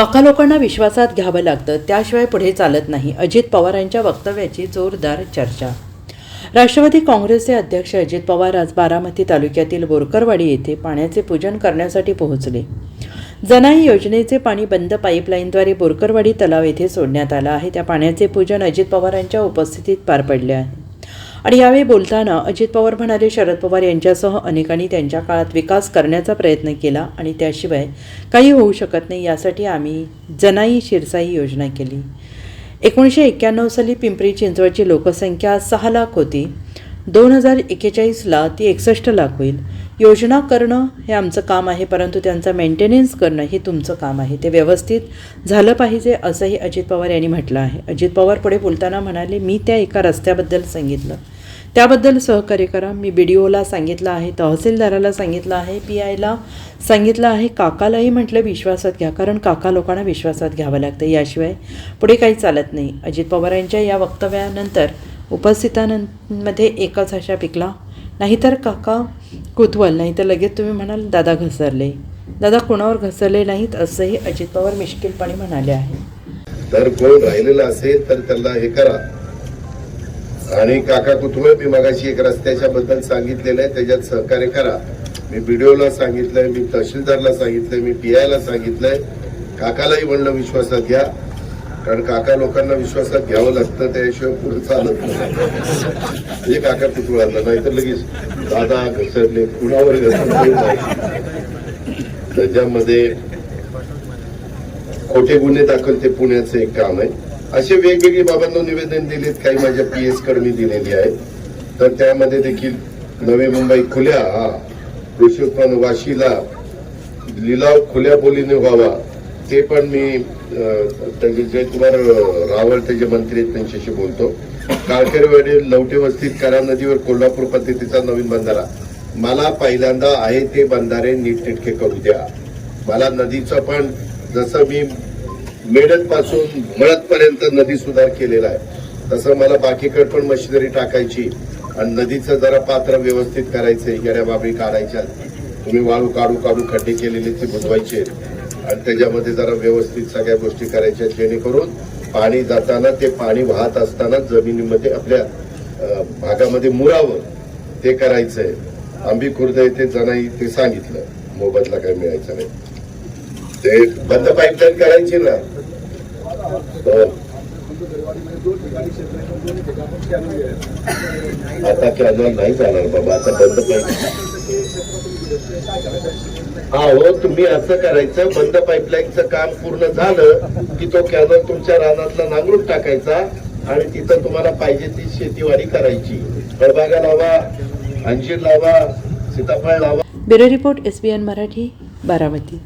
काका लोकांना विश्वासात घ्यावं लागतं त्याशिवाय पुढे चालत नाही. अजित पवारांच्या वक्तव्याची जोरदार चर्चा. राष्ट्रवादी काँग्रेसचे अध्यक्ष अजित पवार आज बारामती तालुक्यातील बोरकरवाडी येथे पाण्याचे पूजन करण्यासाठी पोहोचले. जनाई योजनेचे पाणी बंद पाईपलाईनद्वारे बोरकरवाडी तलाव येथे सोडण्यात आलं आहे. त्या पाण्याचे पूजन अजित पवारांच्या उपस्थितीत पार पडले आहे. आणि यावेळी बोलताना अजित पवार म्हणाले शरद पवार यांच्यासह अनेकांनी त्यांच्या काळात विकास करण्याचा प्रयत्न केला आणि त्याशिवाय काही होऊ शकत नाही यासाठी आम्ही जनाई शिरसाई योजना केली. एकोणीसशे एक्क्याण्णव साली पिंपरी चिंचवडची लोकसंख्या सहा लाख होती. दोन हजार एक्केचाळीसला ती एकसष्ट लाख होईल. योजना करणं हे आमचं काम आहे परंतु त्यांचा मेंटेनन्स करणं हे तुमचं काम आहे. ते व्यवस्थित झालं पाहिजे असंही अजित पवार यांनी म्हटलं आहे. अजित पवार पुढे बोलताना म्हणाले मी त्या एका रस्त्याबद्दल सांगितलं. त्याबद्दल सहकार्य करा. मी बी डी ओला सांगितलं आहे तहसीलदाराला सांगितलं आहे पी आयला सांगितलं आहे. काकालाही म्हटलं विश्वासात घ्या. कारण काका लोकांना विश्वासात घ्यावं लागतं. याशिवाय पुढे काही चालत नाही. अजित पवारांच्या या वक्तव्यानंतर उपस्थितांमध्ये एकच अशा पिकला नाहीतर काका कुतवल नाही तर लगेच तुम्ही म्हणाल दादा घसरले. दादा कोणावर घसरले नाहीत? असंही अजित पवार मिश्किलपणे म्हणाले आहे. तर कोण राहिलेलं असेल तर त्याला हे करा. आणि काका कुतवळ मी मगाशी एक रस्त्याच्या बद्दल सांगितलेलं आहे त्याच्यात सहकार्य करा. मी बीडीओला सांगितलंय मी तहसीलदारला सांगितलंय मी पी आयला सांगितलंय. काकालाही म्हणलं विश्वासात घ्या. कारण काका लोकांना विश्वासात घ्यावं लागतं त्याशिवाय पुढे चालत नाही. म्हणजे काका पुतळाला नाही तर लगेच दादा घसरले कुणावर घसरले त्याच्यामध्ये खोटे गुन्हे दाखल ते पुण्याचं एक काम आहे. असे वेगवेगळी बाबांना निवेदन दिलेत काही माझ्या पी एसकडे मी दिलेली आहे तर त्यामध्ये देखील नवी मुंबई खुल्या हा कृषी उत्पन्न वाशीला लिलाव खुल्या बोलीने व्हावा. ते पण मी अं, त्याचे जयकुमार रावळ त्याचे मंत्री आहेत त्यांच्याशी बोलतो. काळकरवाडी लवटे वस्तीत करा नदीवर कोल्हापूर पद्धतीचा नवीन बंधारा. मला पहिल्यांदा आहे ते बंधारे नीटनेटके करू द्या. मला नदीचं पण जसं मी मेडत पासून मळतपर्यंत नदी सुधार केलेला आहे तसं मला बाकीकडे पण मशिनरी टाकायची आणि नदीचं जरा पात्र व्यवस्थित करायचं गेल्या बाबी काढायच्या तुम्ही वाळू काढू काढू खड्डे केलेले ते बुजवायचे आणि त्याच्यामध्ये जरा व्यवस्थित सगळ्या गोष्टी करायच्या जेणेकरून पाणी जाताना ते पाणी वाहत असताना जमिनीमध्ये आपल्या भागामध्ये मुरावं ते करायचंय. आंबी खुर्द येथे जणाई ते सांगितलं मोबदला काय मिळायचा नाही. ते बंद पाईपलाईन करायची ना. हो. आता कॅनल नाही जाणार बाबा आता बंद पाईप हा हो तुम्ही असं करायचं बंद पाईपलाईनचं काम पूर्ण झालं की तो कॅनल तुमच्या रानातला नांगरून टाकायचा आणि तिथं तुम्हाला पाहिजे ती शेतीवाडी करायची. फळबागा लावा अंजीर लावा सीताफळ लावा. Bureau report S N Marathi Baramati.